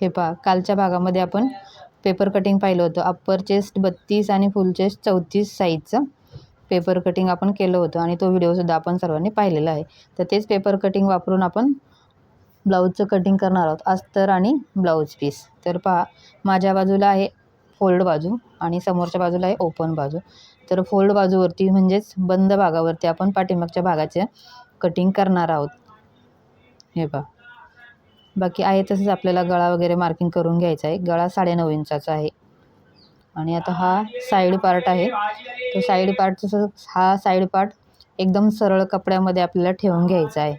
हे पहा कालच्या भागामध्ये आपण पेपर कटिंग पाहिलं होतं. अप्पर चेस्ट बत्तीस आणि फुल चेस्ट चौतीस साईजचं पेपर कटिंग आपण केलं होतं आणि तो व्हिडिओसुद्धा आपण सर्वांनी पाहिलेला आहे. तर तेच पेपर कटिंग वापरून आपण ब्लाऊजचं कटिंग करणार आहोत. अस्तर आणि ब्लाऊज पीस तर पहा माझ्या बाजूला आहे फोल्ड बाजू आणि समोरच्या बाजूला आहे ओपन बाजू. तर फोल्ड बाजूवरती म्हणजेच बंद भागावरती आपण पाठीमागच्या भागाचे कटिंग करणार आहोत. हे पहा. बाकी आहे तसंच आपल्याला गळा वगैरे मार्किंग करून घ्यायचा आहे. गळा साडेनऊ इंचाचा आहे. आणि आता हा साईड पार्ट आहे. तो साईड पार्ट तसं हा साईड पार्ट एकदम सरळ कपड्यामध्ये आपल्याला ठेवून घ्यायचा आहे.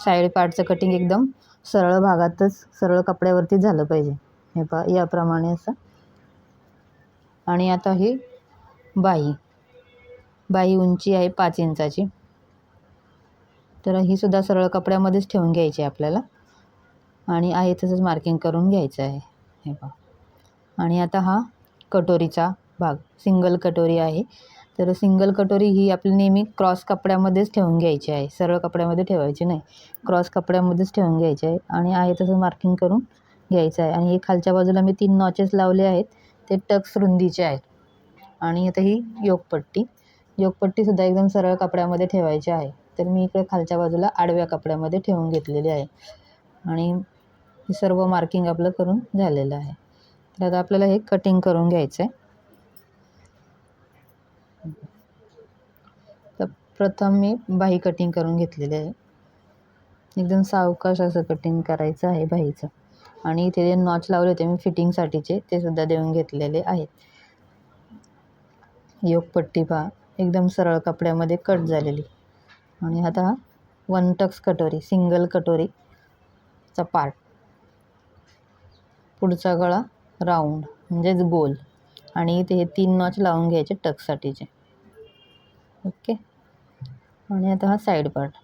साईड पार्टचं कटिंग एकदम सरळ भागातच सरळ कपड्यावरती झालं पाहिजे. हे पा याप्रमाणे असं. आणि आता ही बाही बाही उंची आहे पाच इंचाची. तर ही सुद्धा सरळ कपड्यामध्येच ठेवून घ्यायची आहे आपल्याला. आणि आहे तसंच मार्किंग करून घ्यायचं आहे. हे पहा. आणि आता हा कटोरीचा भाग सिंगल कटोरी आहे. तर सिंगल कटोरी ही आपली नेहमी क्रॉस कपड्यामध्येच ठेवून घ्यायची आहे. सरळ कपड्यामध्ये ठेवायची नाही. क्रॉस कपड्यामध्येच ठेवून घ्यायची आहे. आणि आहे तसं मार्किंग करून घ्यायचं आहे. आणि हे खालच्या बाजूला मी तीन नॉचेस लावले आहेत. ते टक्स रुंदीचे आहेत. आणि आता ही योगपट्टी. योगपट्टीसुद्धा एकदम सरळ कपड्यामध्ये ठेवायची आहे. तर मी इकडे खालच्या बाजूला आडव्या कपड्यामध्ये ठेवून घेतलेली आहे. आणि हे सर्व मार्किंग आपलं करून झालेलं आहे. तर आता आपल्याला हे कटिंग करून घ्यायचं आहे तर प्रथम मी बाही कटिंग करून घेतलेली आहे. एकदम सावकाश असं कटिंग करायचं आहे बाहीचं आणि इथे जे नॉच लावले होते मी फिटिंगसाठीचे ते सुद्धा देऊन घेतलेले आहेत. योगपट्टी पहा एकदम सरळ कपड्यामध्ये कट झालेली. आणि आता वन टक्स कटोरी सिंगल कटोरीचा पार्ट पुढचा गळा राऊंड म्हणजेच गोल. आणि इथे हे तीन नॉच लावून घ्यायचे टकसाठीचे. ओके? आणि आता हा साईड पार्ट.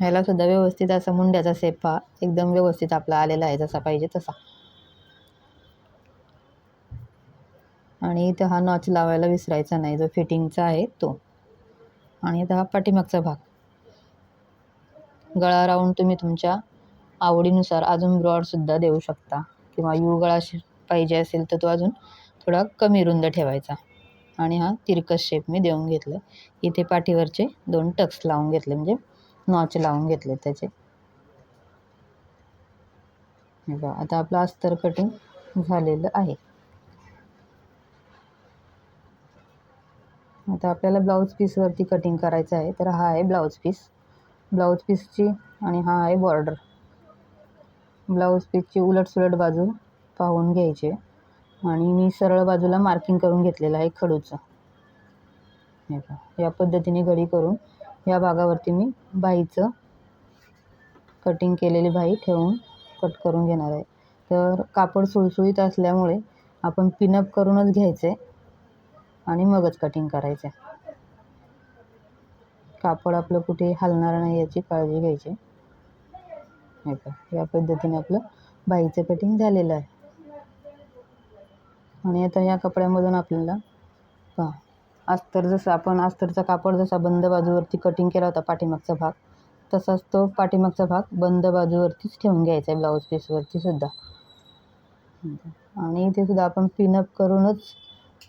ह्यालासुद्धा व्यवस्थित असा मुंड्याचा शेप एकदम व्यवस्थित आपला आलेला आहे जसा पाहिजे तसा. आणि इथं हा नॉच लावायला विसरायचा नाही जो फिटिंगचा आहे तो. आणि आता हा पाठीमागचा भाग. गळा राऊंड तुम्ही तुमच्या आवडीनुसार अजून ब्रॉडसुद्धा देऊ शकता. किंवा यू गळा पाहिजे असेल तर तो अजून थोडा कमी रुंद ठेवायचा. आणि हा तिरकस शेप मी देऊन घेतलं. इथे पाठीवरचे दोन टक्स लावून घेतले. म्हणजे नॉच लावून घेतले त्याचे. बघा आता आपलं अस्तर कटिंग झालेलं आहे. आता आपल्याला ब्लाऊज पीसवरती कटिंग करायचं आहे. तर हा आहे ब्लाऊज पीस ब्लाऊज पीसची आणि हा आहे बॉर्डर ब्लाऊज पीसची उलटसुलट बाजू पाहून घ्यायचे. आणि मी सरळ बाजूला मार्किंग करून घेतलेलं आहे खडूचं. हे का या पद्धतीने घडी करून या भागावरती मी बाईचं कटिंग केलेली बाई ठेवून कट करून घेणार आहे. तर कापड सुळसुळीत असल्यामुळे आपण पिनअप करूनच घ्यायचे आणि मगच कटिंग करायचे. कापड आपलं कुठे हलणार नाही याची काळजी घ्यायची. नाही का? या पद्धतीने आपलं बाईचं कटिंग झालेलं आहे. आणि आता या कपड्यामधून आपल्याला पहा अस्तर जसं आपण अस्तरचा कापड जसा बंद बाजूवरती कटिंग केला होता पाठीमागचा भाग तसाच तो पाठीमागचा भाग बंद बाजूवरतीच ठेवून घ्यायचा आहे ब्लाऊज पीसवरती सुद्धा. आणि इथे सुद्धा आपण पिनअप करूनच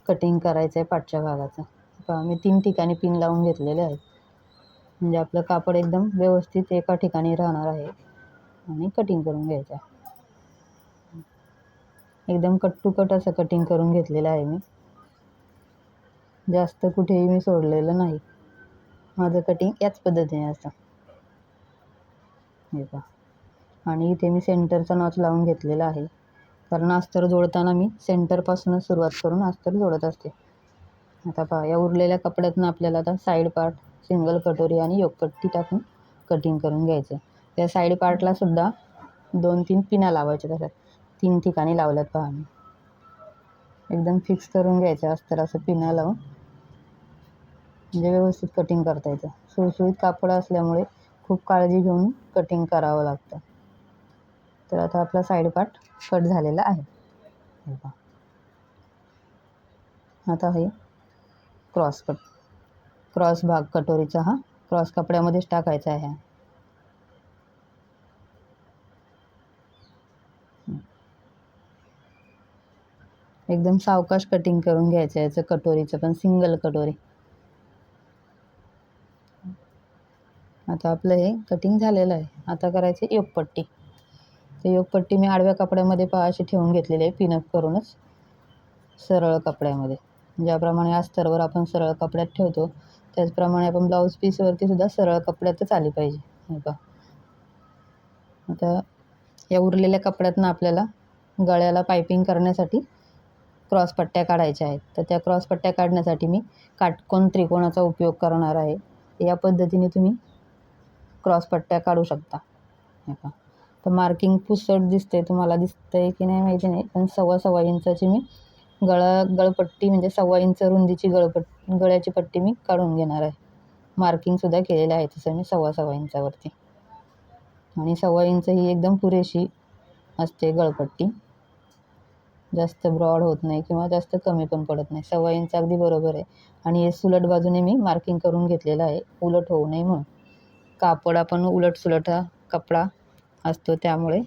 कटिंग करायचं आहे पाठच्या भागाचं. पहा मी तीन ठिकाणी पिन लावून घेतलेले आहेत. म्हणजे आपलं कापड एकदम व्यवस्थित एका ठिकाणी राहणार आहे. आणि कटिंग करून घ्यायचं आहे एकदम कट टू कट असं कटिंग करून घेतलेलं आहे मी. जास्त कुठेही मी सोडलेलं नाही. माझं कटिंग याच पद्धतीने असतं. हे पहा. आणि इथे मी सेंटरचा नॉच लावून घेतलेला आहे. कारण अस्तर जोडताना मी सेंटरपासूनच सुरुवात करून अस्तर जोडत असते. आता पहा या उरलेल्या कपड्यातनं आपल्याला आता साईड पार्ट सिंगल कटोरी आणि योगपट्टी टाकून कटिंग करून घ्यायचं त्या साईड पार्टला सुद्धा दोन तीन पिना लावायच्या त्याच्यात तीन ठिकाणी लावल्यात पहा मी एकदम फिक्स करून घ्यायचं अस्तर असं पिना लावून. म्हणजे व्यवस्थित कटिंग करता येतं. सुळसुळीत कापड असल्यामुळे खूप काळजी घेऊन कटिंग करावं लागतं. तर आता आपला साईड पार्ट कट झालेला आहे. आता हे क्रॉस कट क्रॉस भाग कटोरीचा हा. क्रॉस कपड्यामध्येच टाकायचा आहे. एकदम सावकाश कटिंग करून घ्यायचं याचं कटोरीचं पण सिंगल कटोरी. आता आपलं हे कटिंग झालेलं आहे. आता करायची योगपट्टी. तर योगपट्टी मी आडव्या कपड्यामध्ये पहा अशी ठेवून घेतलेली आहे पिनअप करूनच. सरळ कपड्यामध्ये. ज्याप्रमाणे अस्तरवर आपण सरळ कपड्यात ठेवतो त्याचप्रमाणे आपण ब्लाऊज पीसवरती सुद्धा सरळ कपड्यातच आली पाहिजे. हे पहा. आता या उरलेल्या कपड्यातनं आपल्याला गळ्याला पायपिंग करण्यासाठी क्रॉस पट्ट्या काढायच्या आहेत. तर त्या क्रॉस पट्ट्या काढण्यासाठी मी काटकोन त्रिकोणाचा उपयोग करणार आहे या पद्धतीने तुम्ही क्रॉस पट्ट्या काढू शकता. हे तर मार्किंग पुसट दिसते तुम्हाला दिसतंय की नाही माहिती नाही पण सव्वा सव्वा इंचाची मी गळा गळपट्टी म्हणजे सव्वा इंच रुंदीची गळपट गळ्याची पट्टी मी काढून घेणार आहे. मार्किंगसुद्धा केलेलं आहे तसं मी सव्वा सव्वा इंचावरती. आणि सव्वा इंच ही एकदम पुरेशी असते गळपट्टी. जास्त ब्रॉड होत नाही किंवा जास्त कमी पण पडत नाही. सव्वा इंच अगदी बरोबर आहे. आणि हे सुलट बाजूने मी मार्किंग करून घेतलेलं आहे. उलट होऊ नये म्हणून. कापड आपण उलट सुलट हा कपडा असतो त्यामुळे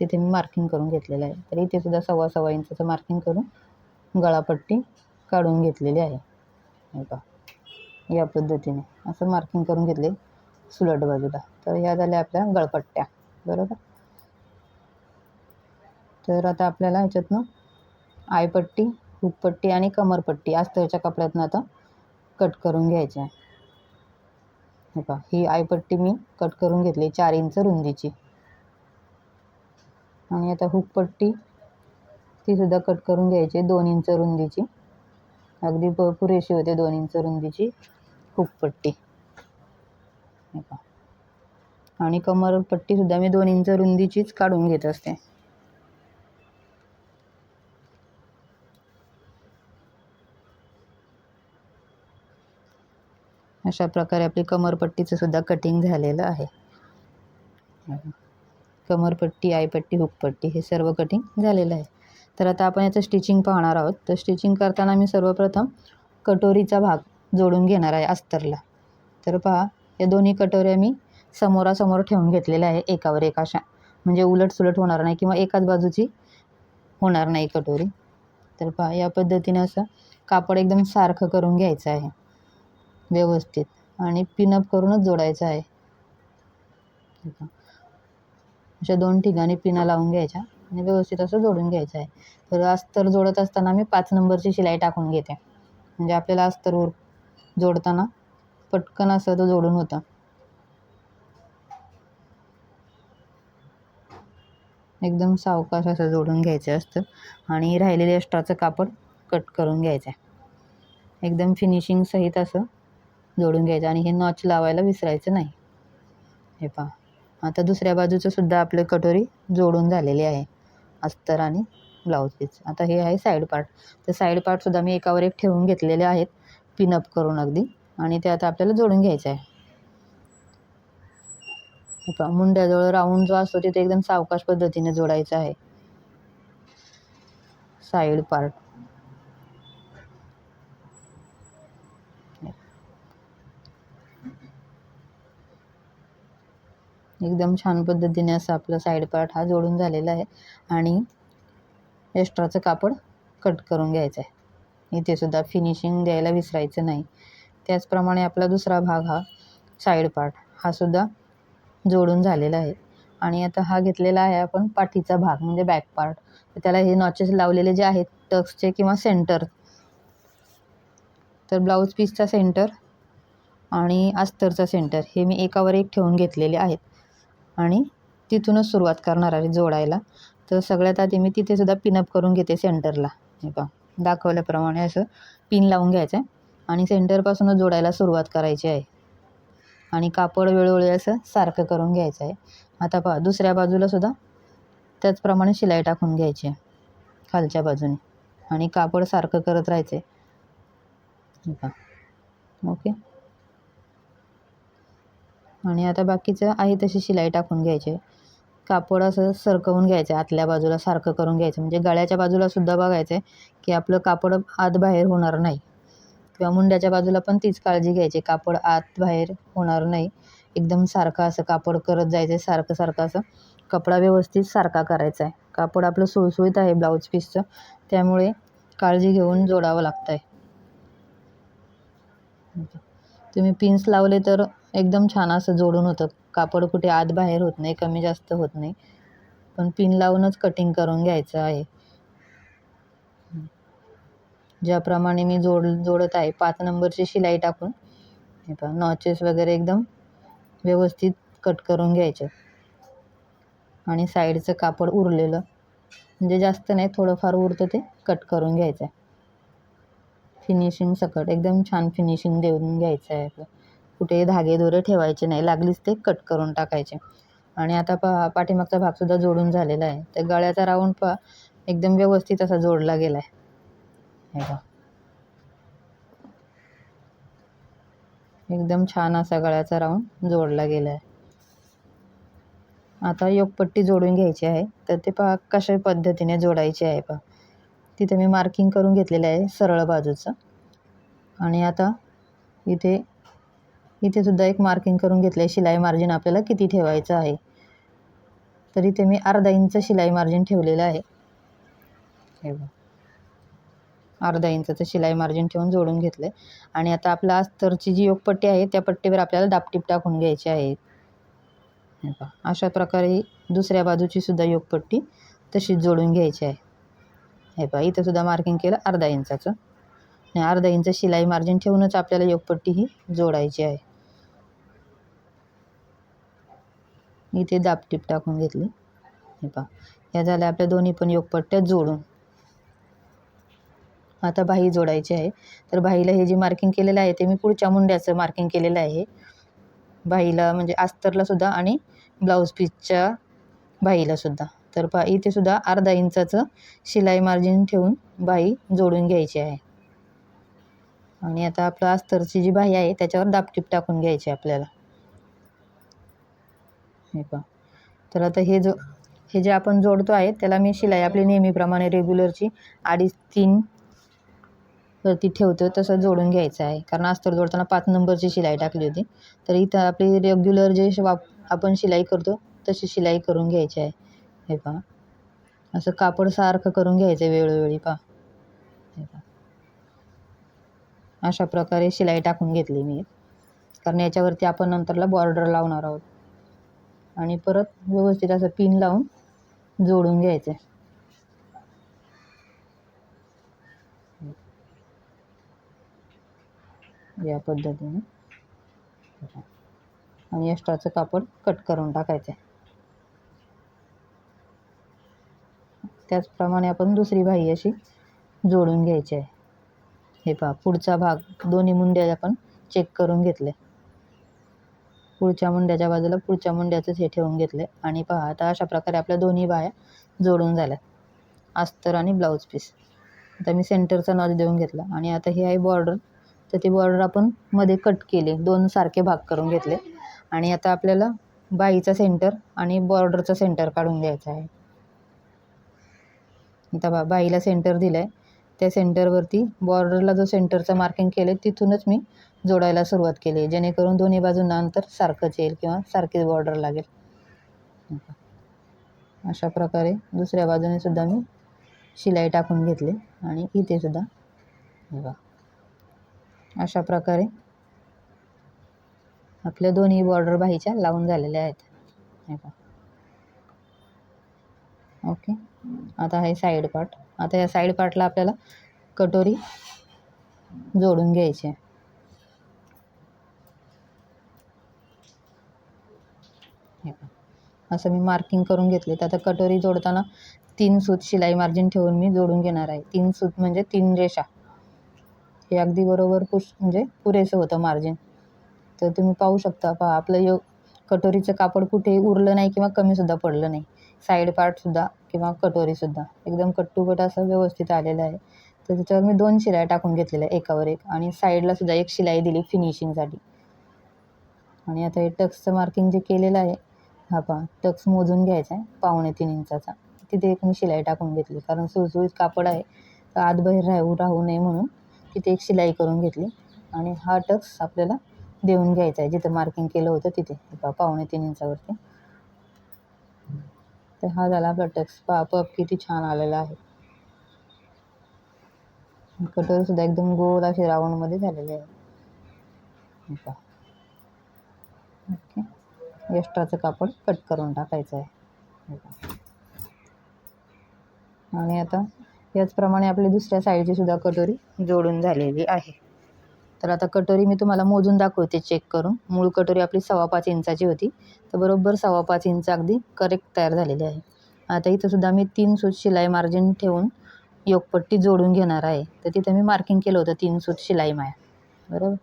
तिथे मी मार्किंग करून घेतलेलं आहे. तर इथे सुद्धा सव्वा सव्वा इंचाचं मार्किंग करून गळापट्टी काढून घेतलेली आहे. का या पद्धतीने असं मार्किंग करून घेतले सुलट बाजूला. तर ह्या झाल्या आपल्या गळपट्ट्या. बरोबर? तर आता आपल्याला ह्याच्यातनं आयपट्टी हुकपट्टी आणि कमरपट्टी अस्तरच्या कपड्यातनं आता कट करून घ्यायचे आहे. हे पहा ही आयपट्टी मी कट करून घेतली चार इंच रुंदीची. आणि आता हुकपट्टी ती सुद्धा कट करून घ्यायची दोन इंच रुंदीची. अगदी प पुरेशी होते दोन इंच रुंदीची हुकपट्टी. हे पहा. आणि कमरपट्टीसुद्धा मी दोन इंच रुंदीचीच काढून घेत असते. अशा प्रकारे आपली कमरपट्टीचं सुद्धा कटिंग झालेलं आहे. कमरपट्टी आयपट्टी हुकपट्टी हे सर्व कटिंग झालेलं आहे. तर आता आपण याचं स्टिचिंग पाहणार आहोत. तर स्टिचिंग करताना मी सर्वप्रथम कटोरीचा भाग जोडून घेणार आहे अस्तरला. तर पहा या दोन्ही कटोऱ्या मी समोरासमोर ठेवून घेतलेल्या आहे एकावर एक अशा. म्हणजे उलट सुलट होणार नाही किंवा एकाच बाजूची होणार नाही कटोरी. तर पहा या पद्धतीने असं कापड एकदम सारखं करून घ्यायचं आहे. व्यवस्थित. आणि पिनअप करूनच जोडायचं आहे. अशा दोन ठिकाणी पिना लावून घ्यायच्या आणि व्यवस्थित असं जोडून घ्यायचं आहे. तर अस्तर जोडत असताना मी पाच नंबरची शिलाई टाकून घेते. म्हणजे आपल्याला अस्तरवर जोडताना पटकन असं तो जोडून होतं. एकदम सावकाश असं जोडून घ्यायचं असतं. आणि राहिलेले अष्ट्राचं कापड कट करून घ्यायचं आहे. एकदम फिनिशिंग सहित असं जोडून घ्यायचं आणि हे नॉच लावायला विसरायचं नाही. हे पहा. आता दुसऱ्या बाजूचं सुद्धा आपले कटोरी जोडून झालेली आहे. अस्तर आणि ब्लाऊज पीस आता हे आहे साईड पार्ट तर साईड पार्टसुद्धा मी एकावर एक ठेवून घेतलेले आहेत. पिनअप करून अगदी. आणि ते आता आपल्याला जोडून घ्यायचं आहे. पहा. मुंड्याजवळ राऊंड जो असतो तिथे एकदम सावकाश पद्धतीने जोडायचा आहे. साईड पार्ट एकदम छान पद्धतीने असं आपलं साईड पार्ट हा जोडून झालेला आहे. आणि एक्स्ट्राचं कापड कट करून घ्यायचं आहे इथेसुद्धा फिनिशिंग द्यायला विसरायचं नाही. त्याचप्रमाणे आपला दुसरा भाग हा साईड पार्ट हा सुद्धा जोडून झालेला आहे. आणि आता हा घेतलेला आहे आपण पाठीचा भाग म्हणजे बॅक पार्ट तर त्याला हे नॉचेस लावलेले जे आहेत टक्सचे किंवा सेंटर तर ब्लाऊज पीसचा सेंटर आणि अस्तरचा सेंटर हे मी एकावर एक ठेवून घेतलेले आहेत. आणि तिथूनच सुरुवात करणार आहे जोडायला. तर सगळ्यात आधी मी तिथे सुद्धा पिनअप करून घेते सेंटरला हे पहा दाखवल्याप्रमाणे असं पिन लावून घ्यायचं आहे. आणि सेंटरपासूनच जोडायला सुरुवात करायची आहे. आणि कापड वेळोवेळी असं सारखं करून घ्यायचं आहे. आता पहा दुसऱ्या बाजूला सुद्धा त्याचप्रमाणे शिलाई टाकून घ्यायची आहे खालच्या बाजूने. आणि कापड सारखं करत राहायचं आहे हे पहा. ओके. आणि आता बाकीचं आहे तशी शिलाई टाकून घ्यायची. कापड असं सरकवून घ्यायचं आहे आतल्या बाजूला सारखं करून घ्यायचं. म्हणजे गळ्याच्या बाजूला सुद्धा बघायचं आहे की आपलं कापड आत बाहेर होणार नाही. किंवा मुंड्याच्या बाजूला पण तीच काळजी घ्यायची कापड आत बाहेर होणार नाही. एकदम सारखं असं कापड करत जायचं आहे सारखं सारखं असं. कपडा व्यवस्थित सारखा करायचा आहे कापड आपलं सुळसुळीत आहे ब्लाऊज पीसचं. त्यामुळे काळजी घेऊन जोडावं लागतं आहे तुम्ही पिन्स लावले तर एकदम छान असं जोडून होतं. कापड कुठे आत बाहेर होत नाही कमी जास्त होत नाही. पण पिन लावूनच कटिंग करून घ्यायचं आहे. ज्याप्रमाणे मी जोड जोडत आहे पाच नंबरची शिलाई टाकून. हे पहा नॉचेस वगैरे एकदम व्यवस्थित कट करून घ्यायचे. आणि साईडचं कापड उरलेलं म्हणजे जास्त नाही थोडंफार उरतं ते कट करून घ्यायचं आहे. फिनिशिंग सकट एकदम छान फिनिशिंग देऊन घ्यायचं आहे आपलं. कुठे धागे दोरे ठेवायचे नाही लागलीच ते कट करून टाकायचे. आणि आता पहा पाठीमागचा भागसुद्धा जोडून झालेला आहे. त्या गळ्याचा राऊंड पहा एकदम व्यवस्थित असा जोडला गेला आहे हे एकदम छान असा गळ्याचा राऊंड जोडला गेला आहे आता योगपट्टी जोडून घ्यायची आहे. तर ते पहा कशा पद्धतीने जोडायची आहे पहा तिथे मी मार्किंग करून घेतलेलं आहे सरळ बाजूचं. आणि आता इथे इथे सुद्धा एक मार्किंग करून घेतलं आहे शिलाई मार्जिन आपल्याला किती ठेवायचं आहे? तर इथे मी अर्धा इंच शिलाई मार्जिन ठेवलेलं आहे. हे अर्धा इंचाचं शिलाई मार्जिन ठेवून जोडून घेतलं आहे आणि आता आपला अस्तरची जी योगपट्टी आहे त्या पट्टीवर आपल्याला दापटीप टाकून घ्यायची आहे. हे पहा अशा प्रकारे दुसऱ्या बाजूची सुद्धा योगपट्टी तशीच जोडून घ्यायची आहे. हे पहा इथं सुद्धा मार्किंग केलं अर्धा इंचाचं. आणि अर्धा इंच शिलाई मार्जिन ठेवूनच आपल्याला योगपट्टी ही जोडायची आहे. मी इथे दापटीप टाकून घेतली. हे पहा. ह्या झाल्या आपल्या दोन्ही पण योगपट्ट्या जोडून. आता बाही जोडायची आहे. तर बाहीला हे जे मार्किंग केलेलं आहे ते मी पुढच्या मुंड्याचं मार्किंग केलेलं आहे. बाहीला म्हणजे आस्तरला सुद्धा आणि ब्लाऊज पीसच्या बाहीला सुद्धा. तर पहा इथे सुद्धा अर्धा इंचाचं शिलाई मार्जिन ठेवून बाही जोडून घ्यायची आहे. आणि आता आपलं अस्तरची जी बाही आहे त्याच्यावर दापटीप टाकून घ्यायची आपल्याला. हे पहा तर आता हे जो हे जे आपण जोडतो आहे त्याला मी शिलाई आपली नेहमीप्रमाणे रेग्युलरची अडीच तीन वरती ठेवतो तसं जोडून घ्यायचं आहे. कारण अस्तर जोडताना पाच नंबरची शिलाई टाकली होती. तर इथं आपली रेग्युलर जे वाप आपण शिलाई करतो तशी शिलाई करून घ्यायची आहे. हे पहा. असं कापड सारखं करून घ्यायचं वेळोवेळी पहा. हे पहा. अशा प्रकारे शिलाई टाकून घेतली मी. कारण याच्यावरती आपण नंतरला बॉर्डर लावणार आहोत. आणि परत व्यवस्थित असं पिन लावून जोडून घ्यायचं. आहे या पद्धतीने. आणि एक्स्ट्राचं कापड कट करून टाकायचं. आहे त्याचप्रमाणे आपण दुसरी बाही अशी जोडून घ्यायची आहे. हे पहा पुढचा भाग दोन्ही मुंड्या आपण चेक करून घेतले. पुढच्या मुंड्याच्या बाजूला पुढच्या मुंड्याचंच हे ठेवून घेतले आणि पहा आता अशा प्रकारे आपल्या दोन्ही बाया जोडून झाल्या. अस्तर आणि ब्लाऊज पीस. आता मी सेंटरचा नॉच देऊन घेतला. आणि आता हे आहे बॉर्डर तर ती बॉर्डर आपण मध्ये कट केली. दोन सारखे भाग करून घेतले. आणि आता आपल्याला बाईचा सेंटर आणि बॉर्डरचा सेंटर काढून घ्यायचा आहे. आता बा बाईला सेंटर दिलं आहे त्या सेंटरवरती बॉर्डरला जो सेंटरचं मार्किंग केलं आहे तिथूनच मी जोडायला सुरुवात केली आहे जेणेकरून दोन्ही बाजूंना अंतर सारखंच येईल किंवा सारखीच बॉर्डर लागेल. अशा प्रकारे दुसऱ्या बाजूने सुद्धा मी शिलाई टाकून घेतली आणि इथे सुद्धा बघा. अशा प्रकारे आपल्या दोन्ही बॉर्डर बाहीच्या लावून झालेल्या आहेत. हे ओके. आता आहे साईड पार्ट. आता या साईड पार्टला आपल्याला कटोरी जोडून घ्यायची आहे. असं मी मार्किंग करून घेतले तर आता कटोरी जोडताना तीन सूत शिलाई मार्जिन ठेवून मी जोडून घेणार आहे. तीन सूत म्हणजे तीन रेषा. हे अगदी बरोबर पुश म्हणजे पुरेसं होतं मार्जिन तर तुम्ही पाहू शकता पहा आपलं यो कटोरीचं कापड कुठे उरलं नाही किंवा कमीसुद्धा पडलं नाही. साईड पार्टसुद्धा किंवा कटोरीसुद्धा एकदम कट असं व्यवस्थित आलेलं आहे. तर त्याच्यावर मी दोन शिलाई टाकून घेतलेल्या एकावर एक आणि साईडला सुद्धा एक शिलाई दिली फिनिशिंगसाठी आणि आता हे टक्सचं मार्किंग जे केलेलं आहे हा पहा टक्स मोजून घ्यायचा आहे पावणे तीन इंचाचा. तिथे एक मी शिलाई टाकून घेतली कारण सुळसुळीत कापड आहे तर आतबाहेर राहू राहू नये म्हणून तिथे एक शिलाई करून घेतली. आणि हा टक्स आपल्याला देऊन घ्यायचा आहे जिथं मार्किंग केलं होतं तिथे. पहा पावणे तीन इंचावरती. तर हा झाला आपला टक्स. आपोआप किती छान आलेला आहे. कटोरीसुद्धा एकदम गोल असे राऊंडमध्ये झालेले आहे. ओके. एक्स्ट्राचं कापड कट करून टाकायचं आहे. आणि आता याचप्रमाणे आपली दुसऱ्या साईडची सुद्धा कटोरी जोडून झालेली आहे. तर आता कटोरी मी तुम्हाला मोजून दाखवते चेक करून. मूळ कटोरी आपली सव्वा पाच इंचाची होती. तर बरोबर सव्वा पाच इंच अगदी करेक्ट तयार झालेली आहे. आता इथंसुद्धा मी तीन सूत शिलाई मार्जिन ठेवून योगपट्टी जोडून घेणार आहे. तर तिथं मी मार्किंग केलं होतं तीन सूत शिलाई माया. बरोबर?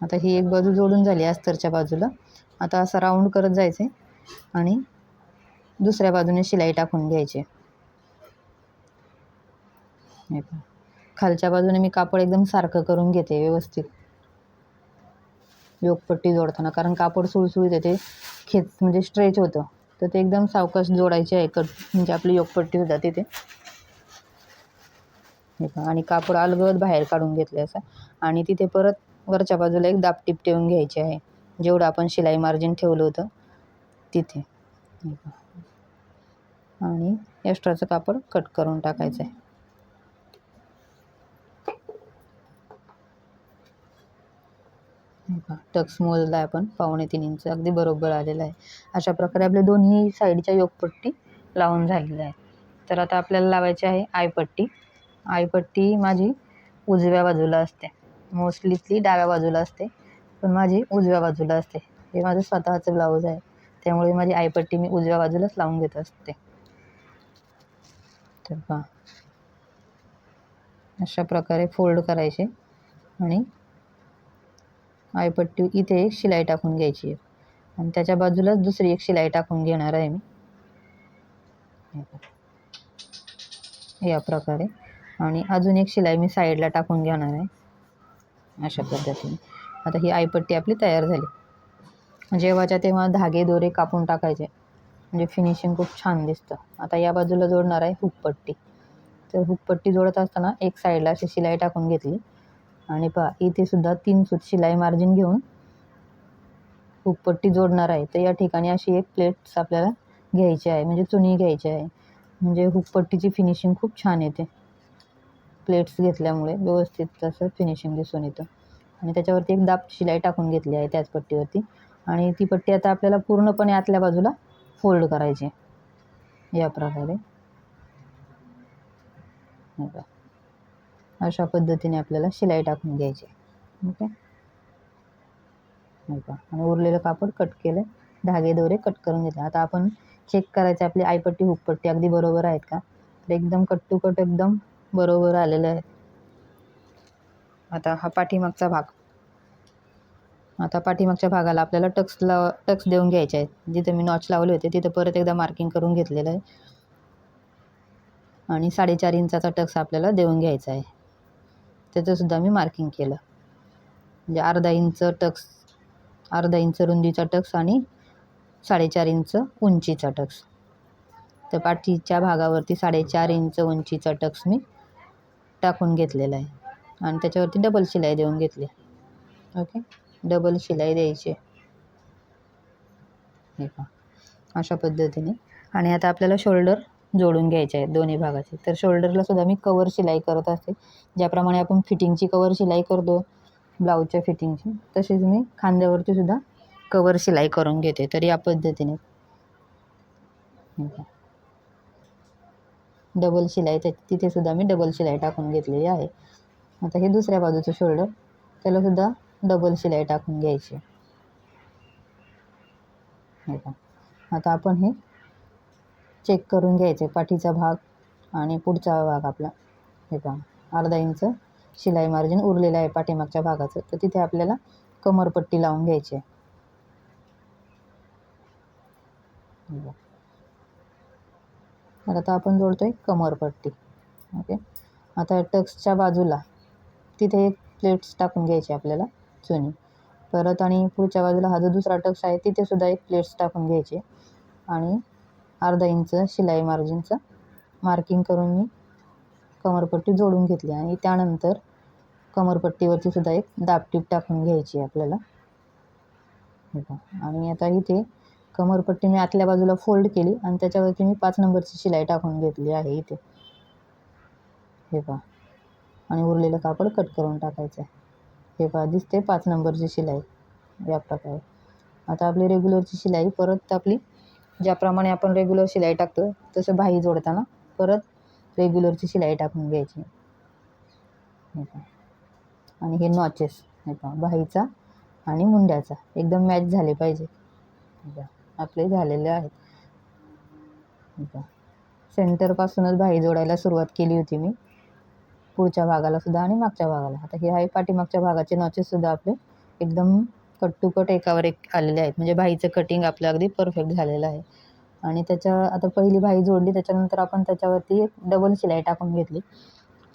आता ही एक बाजू जोडून झाली अस्तरच्या बाजूला. आता असं राऊंड करत जायचे आणि दुसऱ्या बाजूने शिलाई टाकून घ्यायची. हे खालच्या बाजूने मी कापड एकदम सारखं करून घेते व्यवस्थित. योगपट्टी जोडताना कारण कापड सुळसुळीत येते. खेच म्हणजे स्ट्रेच होतं. तर ते एकदम सावकाश जोडायचे आहे. कट म्हणजे आपली योगपट्टी सुद्धा तिथे. हे आणि कापड अलगद बाहेर काढून घेतले असं. आणि तिथे परत वरच्या बाजूला एक दापटीप ठेवून घ्यायची आहे. जेवढं आपण शिलाई मार्जिन ठेवलं होतं तिथे. आणि एक्स्ट्राचं कापड कट करून टाकायचं आहे हे पहा, हो टक्स मोजला आहे आपण पावणे तीन इंच. अगदी बरोबर आलेला आहे. अशा प्रकारे आपल्या दोन्ही साईडच्या योगपट्टी लावून झालेल्या आहे तर आता आपल्याला लावायची आहे आयपट्टी आयपट्टी माझी उजव्या बाजूला असते. मोस्टली ती डाव्या बाजूला असते. पण माझी उजव्या बाजूला असते. हे माझं स्वतःचं ब्लाऊज आहे. त्यामुळे माझी आयपट्टी मी उजव्या बाजूलाच लावून घेत असते. तर पहा. अशा प्रकारे फोल्ड करायचे आणि आयपट्टी इथे एक शिलाई टाकून घ्यायची आहे. आणि त्याच्या बाजूलाच दुसरी एक शिलाई टाकून घेणार आहे मी. या प्रकारे. आणि अजून एक शिलाई मी साईडला टाकून घेणार आहे. अशा पद्धतीने. आता ही आयपट्टी आपली तयार झाली. जेव्हाच्या तेव्हा धागे दोरे कापून टाकायचे. म्हणजे फिनिशिंग खूप छान दिसतं. आता या बाजूला जोडणार आहे हुकपट्टी. तर हुकपट्टी जोडत असताना एक साईडला अशी शिलाई टाकून घेतली. आणि पहा इथे सुद्धा तीन सूत शिलाई मार्जिन घेऊन हुकपट्टी जोडणार आहे. तर या ठिकाणी अशी एक प्लेट्स आपल्याला घ्यायची आहे. म्हणजे चुनी घ्यायची आहे. म्हणजे हुकपट्टीची फिनिशिंग खूप छान येते. प्लेट्स घेतल्यामुळे व्यवस्थित असं फिनिशिंग दिसून येतं. आणि त्याच्यावरती एक दाब शिलाई टाकून घेतली आहे त्याच पट्टीवरती. आणि ती पट्टी आता आपल्याला पूर्णपणे आतल्या बाजूला फोल्ड करायची या प्रकारे. हे अशा पद्धतीने आपल्याला शिलाई टाकून घ्यायची. ओके? हो का? आणि उरलेलं कापड कट केलं. धागे दोरे कट करून घेतले. आता आपण चेक करायचे आपली आयपट्टी हुकपट्टी अगदी बरोबर आहेत का? तर एकदम कट टू कट एकदम बरोबर आलेलं आहे आता हा पाठीमागचा भाग. आता पाठीमागच्या भागाला आपल्याला टक्स लाव टक्स देऊन घ्यायचे आहेत. जिथं मी नॉच लावले होते तिथं परत एकदा मार्किंग करून घेतलेलं आहे. आणि साडेचार इंचाचा टक्स आपल्याला देऊन घ्यायचा आहे. त्याचंसुद्धा मी मार्किंग केलं. म्हणजे अर्धा इंच टक्स अर्धा इंच रुंदीचा टक्स आणि साडेचार इंच उंचीचा टक्स. तर पाठीच्या भागावरती साडेचार इंच उंचीचा टक्स मी टाकून घेतलेला आहे. आणि त्याच्यावरती डबल शिलाई देऊन घेतली. ओके डबल शिलाई द्यायची. हे पहा. अशा पद्धतीने. आणि आता आपल्याला शोल्डर जोडून घ्यायचे आहेत दोन्ही भागाचे. तर शोल्डरला सुद्धा मी कवर शिलाई करत असते. ज्याप्रमाणे आपण फिटिंगची कवर शिलाई करतो ब्लाऊजच्या फिटिंगची तशीच मी खांद्यावरती सुद्धा कवर शिलाई करून घेते तर या पद्धतीने. डबल शिलाई त्या तिथे सुद्धा मी डबल शिलाई टाकून घेतलेली आहे. आता हे दुसऱ्या बाजूचं शोल्डर त्याला सुद्धा डबल शिलाई टाकून घ्यायची. आता आपण हे चेक करून घ्यायचे पाठीचा भाग आणि पुढचा भाग आपला. हे पहा अर्धा इंच शिलाई मार्जिन उरलेलं आहे पाठीमागच्या भागाचं. तर तिथे आपल्याला कमरपट्टी लावून घ्यायची आहे. तर आता आपण जोडतोय कमरपट्टी. ओके? आता टक्सच्या बाजूला तिथे एक प्लेट्स टाकून घ्यायची आपल्याला चुनी. परत आणि पुढच्या बाजूला हा जो दुसरा टक्स आहे तिथे सुद्धा एक प्लेट्स टाकून घ्यायचे आणि अर्धा इंच शिलाई मार्जिनचं. मार्किंग करून मी कमरपट्टी जोडून घेतली आणि त्यानंतर कमरपट्टीवरती सुद्धा एक दाबटीप टाकून घ्यायची आहे आपल्याला. हे पहा. आणि आता इथे कमरपट्टी मी आतल्या बाजूला फोल्ड केली आणि त्याच्यावरती मी पाच नंबरची शिलाई टाकून घेतली आहे इथे. हे पहा. आणि उरलेलं कापड कट करून टाकायचं आहे. हे पहा दिसते पाच नंबरची शिलाई. या प्रकारे. आता आपली रेग्युलरची शिलाई परत आपली ज्याप्रमाणे आपण रेग्युलर शिलाई टाकतो तसं बाही जोडताना परत रेग्युलरची शिलाई टाकून घ्यायची. हे पहा. आणि हे नॉचेस हे पहा. बाहीचा आणि मुंड्याचा. एकदम मॅच झाले पाहिजे. आपले झालेले आहेत. सेंटरपासूनच बाही जोडायला सुरुवात केली होती मी. पुढच्या भागाला सुद्धा आणि मागच्या भागाला. आता हे आहे पाठीमागच्या भागाचे नॉचेससुद्धा आपले. एकदम कट टू कट एकावर एक आलेले आहेत. म्हणजे बाहीचं कटिंग आपलं अगदी परफेक्ट झालेलं आहे. आणि त्याच्या आता पहिली बाही जोडली त्याच्यानंतर आपण त्याच्यावरती एक डबल शिलाई टाकून घेतली.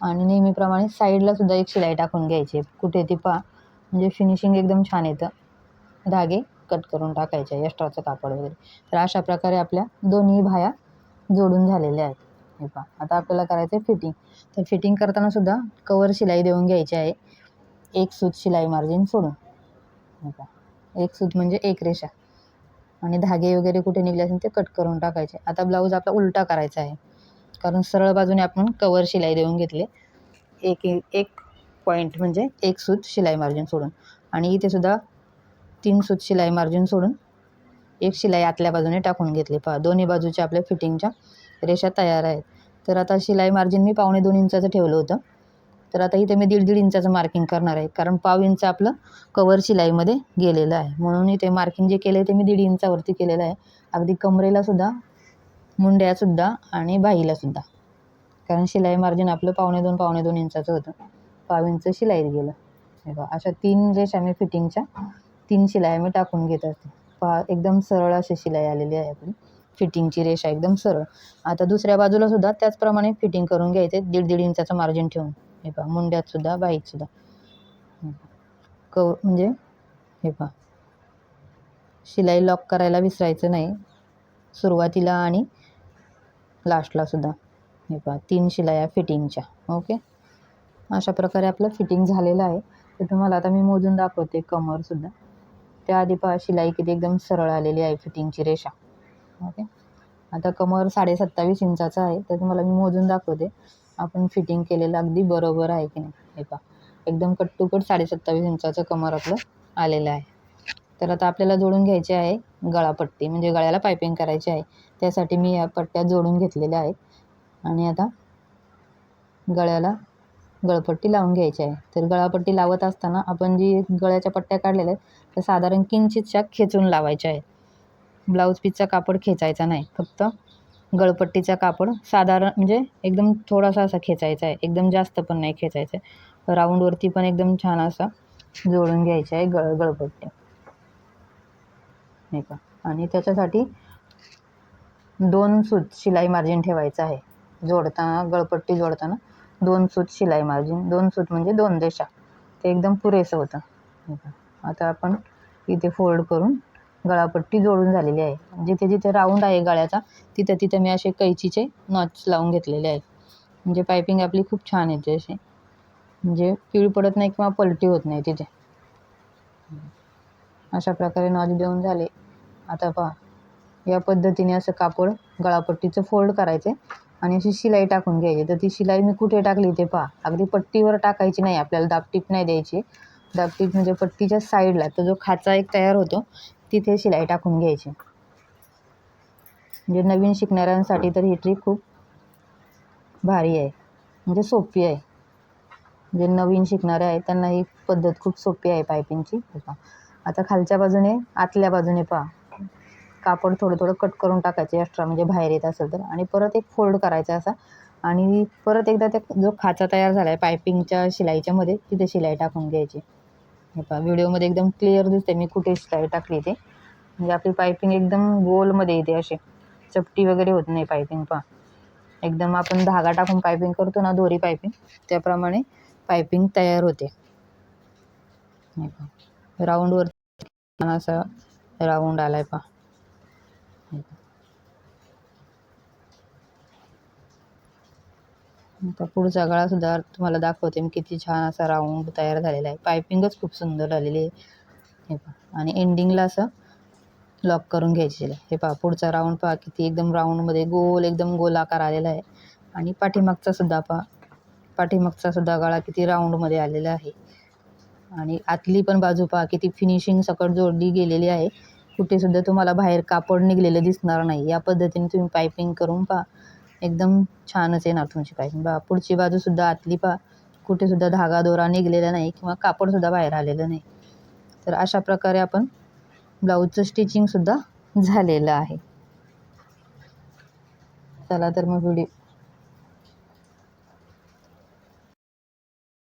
आणि नेहमीप्रमाणे साईडला सुद्धा एक शिलाई टाकून घ्यायची. कुठे ती पहा म्हणजे फिनिशिंग एकदम छान येतं. धागे कट करून टाकायचे एक्स्ट्राचं कापड वगैरे. तर अशा प्रकारे आपल्या दोन्ही बाह्या जोडून झालेल्या आहेत. हे पहा आता आपल्याला करायचं आहे फिटिंग तर फिटिंग करताना सुद्धा कवर शिलाई देऊन घ्यायची आहे. एक सूत शिलाई मार्जिन सोडून. हे एक सूत म्हणजे एक रेषा. आणि धागे वगैरे कुठे निघले असेल ते कट करून टाकायचे. आता ब्लाऊज आपला उलटा करायचा आहे. कारण सरळ बाजूने आपण कवर शिलाई देऊन घेतले. एक एक पॉईंट म्हणजे एक सूत शिलाई मार्जिन सोडून. आणि इथे सुद्धा तीन सूत शिलाई मार्जिन सोडून एक शिलाई आतल्या बाजूने टाकून घेतली. पहा दोन्ही बाजूच्या आपल्या फिटिंगच्या रेषा तयार आहेत. तर आता शिलाई मार्जिन मी पावणे दोन इंचाचं ठेवलं होतं. तर आता इथे मी दीड दीड इंचाचं मार्किंग करणार आहे. कारण पाव इंच आपलं कवर शिलाईमध्ये गेलेलं आहे. म्हणून इथे मार्किंग जे केलं आहे ते मी दीड इंचावरती केलेलं आहे. अगदी कमरेलासुद्धा मुंड्यासुद्धा आणि बाहीलासुद्धा कारण शिलाई मार्जिन आपलं पावणे दोन पावणे दोन इंचाचं होतं. पाव इंच शिलाईत गेलं. हे बघा अशा तीन रेषा मी फिटिंगच्या तीन शिलाई मी टाकून घेत असते. पहा एकदम सरळ अशी शिलाई आलेली आहे आपली. फिटिंगची रेषा एकदम सरळ. आता दुसऱ्या बाजूला सुद्धा त्याचप्रमाणे फिटिंग करून घ्यायचे दीड दीड इंचाचं मार्जिन ठेवून. हे पहा मुंड्यात सुद्धा बाईत सुद्धा. कव म्हणजे हे पहा. शिलाई लॉक करायला विसरायचं नाही. सुरुवातीला आणि लास्टला सुद्धा. हे पहा तीन शिलाया फिटिंगच्या. ओके? अशा प्रकारे आपलं फिटिंग झालेलं आहे. तर तुम्हाला आता मी मोजून दाखवते कमरसुद्धा त्याआधी पहा शिलाई किती एकदम सरळ आलेली आहे फिटिंगची रेषा. ओके? आता कमर साडे सत्तावीस इंचाचा आहे. तर तुम्हाला मी मोजून दाखवते. आपण फिटिंग केलेलं अगदी बरोबर आहे की नाही? हे पहा. एकदम कट टू कट साडे सत्तावीस इंचाचं कमर आपलं आलेलं आहे. तर आता आपल्याला जोडून घ्यायची आहे गळापट्टी म्हणजे गळ्याला पायपिंग करायची आहे. त्यासाठी मी या पट्ट्या जोडून घेतलेल्या आहेत. आणि आता गळ्याला गळपट्टी लावून घ्यायची आहे. तर गळापट्टी लावत असताना आपण जी गळ्याच्या पट्ट्या काढलेल्या आहेत त्या साधारण किंचितशा खेचून लावायच्या आहेत. ब्लाऊज पीसचा कापड खेचायचा नाही. फक्त गळपट्टीचा कापड साधारण म्हणजे एकदम थोडासा असा खेचायचा आहे. एकदम जास्त पण नाही खेचायचं आहे. राऊंडवरती पण एकदम छान असा जोडून घ्यायचा आहे गळ गळपट्टी. नाही का आणि त्याच्यासाठी दोन सूत शिलाई मार्जिन ठेवायचं आहे. जोडताना गळपट्टी जोडताना दोन सूत शिलाई मार्जिन दोन सूत म्हणजे दोन रेषा ते एकदम पुरेसं होतं. आता आपण इथे फोल्ड करून गळापट्टी जोडून झालेली आहे. जिथे जिथे राऊंड आहे गळ्याचा तिथं तिथं मी असे कैचीचे नॉच लावून घेतलेले आहेत. म्हणजे पायपिंग आपली खूप छान येते अशी. म्हणजे पिळी पडत नाही किंवा पलटी होत नाही तिथे. अशा प्रकारे नॉच देऊन झाले. आता पहा या पद्धतीने असं कापड गळापट्टीचं फोल्ड करायचे आणि अशी शिलाई टाकून घ्यायची. तर ती शिलाई मी कुठे टाकली ते पहा. अगदी पट्टीवर टाकायची नाही आपल्याला दाबटीप नाही द्यायची. दाबटीप म्हणजे पट्टीच्या साईडला तो जो खाचा एक तयार होतो तिथे शिलाई टाकून घ्यायची. म्हणजे नवीन शिकणाऱ्यांसाठी तर ही ट्रिक खूप भारी आहे. म्हणजे सोपी आहे. जे नवीन शिकणारे आहेत त्यांना ही पद्धत खूप सोपी आहे पायपिंगची पहा आता खालच्या बाजूने आतल्या बाजूने पहा. कापड थोडं थोडं कट करून टाकायचे एक्स्ट्रा म्हणजे बाहेर येत असेल तर. आणि परत एक फोल्ड करायचा असा. आणि परत एकदा त्या जो खाचा तयार झाला आहे पायपिंगच्या शिलाईच्यामध्ये तिथे शिलाई टाकून घ्यायची. हे पहा व्हिडिओमध्ये एकदम क्लिअर दिसते मी कुठे शिलाई टाकली ते. म्हणजे आपली पायपिंग एकदम गोलमध्ये येते असे चपटी वगैरे होत नाही पायपिंग पहा एकदम आपण धागा टाकून पायपिंग करतो ना दोरी पायपिंग त्याप्रमाणे पायपिंग तयार होते. राऊंडवर असा राऊंड आलाय पहा हे पहा. आता पुढचा गळा सुद्धा तुम्हाला दाखवते मी किती छान असा राऊंड तयार झालेला आहे. पायपिंगच खूप सुंदर आलेली आहे. हे पहा. आणि एंडिंगला असं लॉक करून घ्यायचे हे पहा पुढचा राऊंड पहा किती एकदम राऊंडमध्ये गोल एकदम गोलाकार आलेला आहे. आणि पाठीमागचा सुद्धा पहा. पाठीमागचा सुद्धा गळा किती राऊंडमध्ये आलेला आहे. आणि आतली पण बाजू पहा किती फिनिशिंग सकट जोडली गेलेली आहे. कुठेसुद्धा तुम्हाला बाहेर कापड निघलेलं दिसणार नाही. या पद्धतीने तुम्ही पायपिंग करून पहा. एकदम छानच येणार तुमची पाहिजे बा पुढची बाजूसुद्धा आतली पा कुठेसुद्धा धागा दोरा निघलेला नाही किंवा कापडसुद्धा बाहेर आलेलं नाही. तर अशा प्रकारे आपण ब्लाऊजचं स्टिचिंगसुद्धा झालेलं आहे. चला तर मग व्हिडिओ